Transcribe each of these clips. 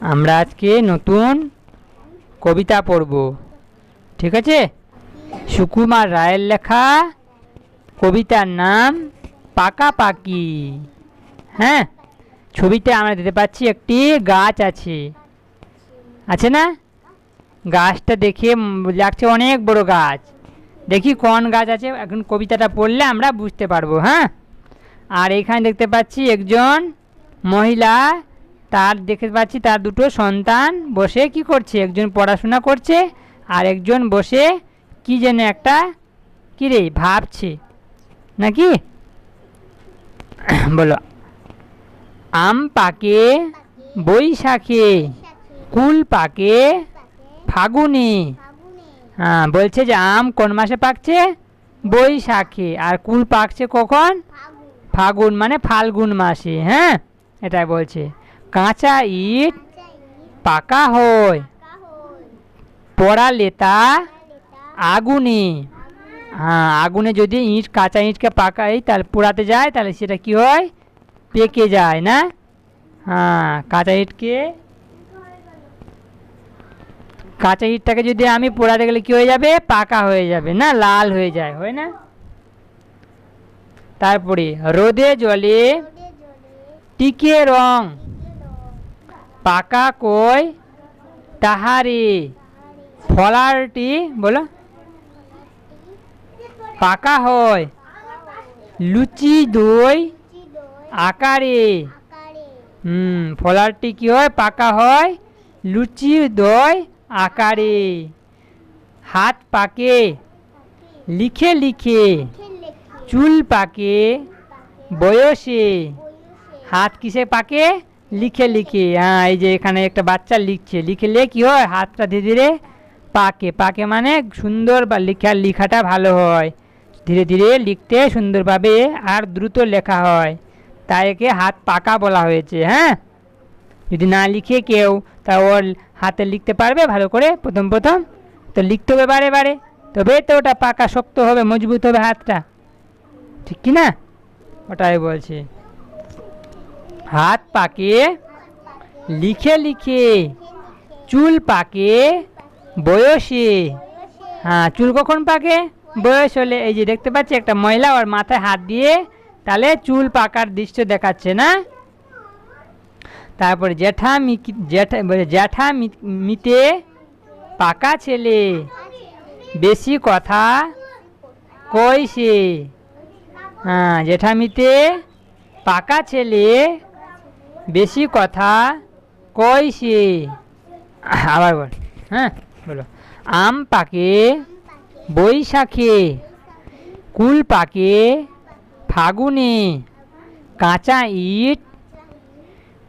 আমরা আজকে নতুন কবিতা পড়ব। ঠিক আছে? সুকুমার রায়ের লেখা কবিতার নাম পাকাপাকি। হ্যাঁ? ছবিতে আমরা দিতে পাচ্ছি একটি গাছ আছে। আছে না? গাছটা দেখে লাগছে অনেক বড় গাছ। দেখি কোন গাছ আছে, এখন কবিতাটা পড়লে আমরা বুঝতে পারব হ্যাঁ? আর এখানে দেখতে পাচ্ছি একজন মহিলা তার দেখতে পাচ্ছি তার দুটো সন্তান বসে কি করছে? একজন পড়াশোনা করছে আর একজন বসে কি যেন একটা কি রে ভাবছে। নাকি? বলো। আম পাকে বৈশাখে কুল পাকে ফাগুনে। হ্যাঁ বলছে যে আম কোন মাসে পাকছে? বৈশাখে আর কুল পাকছে কখন? ফাগুন মানে ফাল্গুন মাসে হ্যাঁ? এটাই বলছে। কাঁচা ইট পাকা হয়। পড়া লেতা আগুনে। হ্যাঁ আগুনে যদি ইট কাঁচা ইটকে পাকাই তাহলে পোড়াতে যায় তাহলে সেটা কি হয়? পেকে যায় না? হ্যাঁ কাঁচা ইটকে। কাঁচা ইটটাকে যদি আমি পোড়াতে গেলে কি হয়ে যাবে? পাকা হয়ে যাবে না? লাল হয়ে যায় হয় না? তারপরে রোদে জলে টিকে রং। পাকা কই? তাহারে। ফলারটি বলো। পাকা হয়। লুচি দই আকারে। হুম, ফলারটি কি হয়? পাকা হয়। লুচি দই আকারে। হাত পাকে। লিখে লিখে। চুল পাকে। বয়সে। হাত কিসে পাকে? লিখে লিখে হ্যাঁ এই যে এখানে একটা বাচ্চা লিখছে লিখলে কি হয়? হাতটা ধীরে ধীরে পাকে পাকে মানে সুন্দর বা লেখার লেখাটা ভালো হয়। ধীরে ধীরে লিখতে সুন্দরভাবে আর দ্রুত লেখা হয়। তাই একে হাত পাকা বলা হয়েছে হ্যাঁ? যদি না লিখে কেউ, তা ওর হাতে লিখতে পারবে ভালো করে, প্রথম প্রথম। তো লিখতে হবে বারে বারে। তবে তো ওটা পাকা, শক্ত হবে, মজবুত হবে হাতটা। ঠিক কি না? ওটাই বলছে। হাত পাকে, লিখে লিখে, চুল পাকে, বয়সে। হ্যাঁ চুল কখন পাকে? বয়স হলে, এই যে দেখতে পাচ্ছি একটা মহিলা ওর মাথায় হাত দিয়ে তাহলে চুল পাকার দৃশ্য দেখাচ্ছে না? তারপরে জ্যাঠা জ্যাঠা জ্যাঠা মিতে পাকা ছেলে, বেশি কথা কইছে হ্যাঁ জেঠামিতে পাকা ছেলে বেশি কথা কইছে আবার বল। হ্যাঁ বলো। আম পাকে, বৈশাখে, কুল পাকে, ফাগুনে, কাঁচা ইট,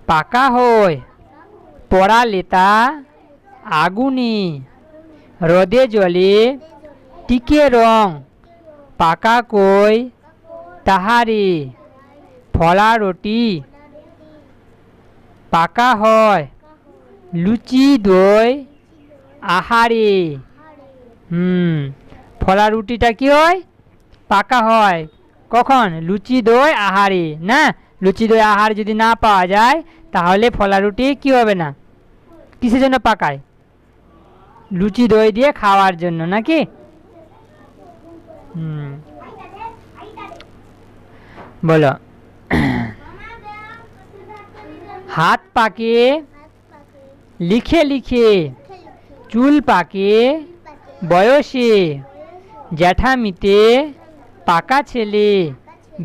পাকা হয় পড়া লেতা আগুনে রদে জলে, টিকে রং, পাকা কই, তাহারে, ফলা রুটি পাকা হয়। লুচি, দই, আহারে। হুম ফলা রুটিটা কি হয়? পাকা হয়। কখন? লুচি, দই, আহারে। না, লুচি, দই, আহার যদি না পাওয়া যায়, তাহলে ফলা রুটি কি হবে না? কিসের জন্য পাকায়? লুচি, দই দিয়ে খাওয়ার জন্য নাকি? হুম। বলো। হাত পাকে, লিখে লিখে, চুল পাকে, বয়সে, জ্যাঠামিতে, পাকা ছেলে,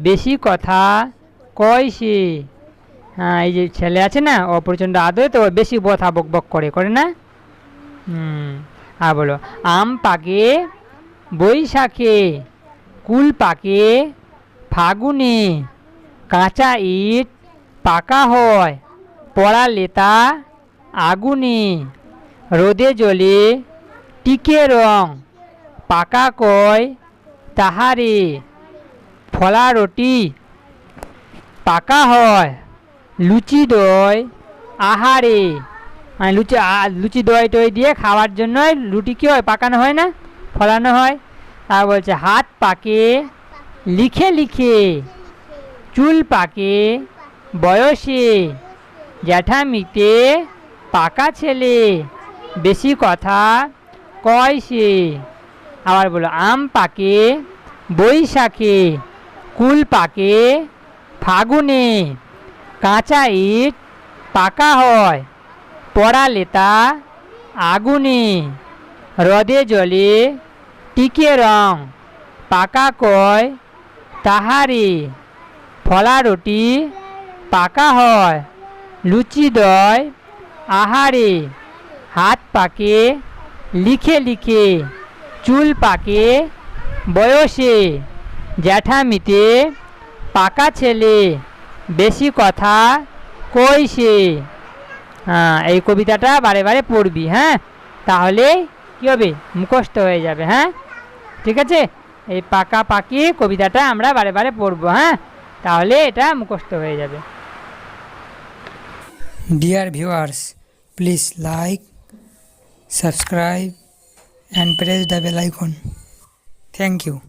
বেশি কথা কয়সে হ্যাঁ এই যে ছেলে আছে না, ও আদরে তো বেশি কথা বক বক করে করে না? হুম আর বলো। আম পাকে, বৈশাখে, কুল পাকে, ফাগুনে, কাঁচা ইট পাকা হয়। পড়া লেতা আগুনে, রোদে জলে টিকে রং, পাকা কয় তাহারে, ফলা রুটি পাকা হয়, লুচি দই আহারে। মানে লুচি লুচি দই টই দিয়ে খাওয়ার জন্য রুটি কী হয়, পাকানো হয় না, ফলানো হয়? তা বলছে, হাত পাকে, লিখে লিখে, চুল পাকে, বয়সে জ্যাঠামিতে পাকা ছেলে, বেশি কথা কয় সে? আবার বলো, আম পাকে, বৈশাখে, কুল পাকে, ফাগুনে, কাঁচা ইট পাকা হয় পড়া লেতা আগুনে রদে জলে টিকে রং পাকা কয় তাহারে ফলা রুটি পাকা হয়। লুচি দয় আহারে, হাত পাকে, লিখে লিখে, চুল পাকে, বয়সে, জ্যাঠামিতে, পাকা ছেলে, বেশি কথা কইছে হ্যাঁ এই কবিতাটা বারে বারে পড়বি হ্যাঁ? তাহলে কী হবে? মুখস্থ হয়ে যাবে হ্যাঁ? ঠিক আছে? এই পাকা পাকি কবিতাটা আমরা বারে বারে পড়ব হ্যাঁ? তাহলে এটা মুখস্থ হয়ে যাবে। Dear viewers, please like, subscribe and press the bell icon. Thank you.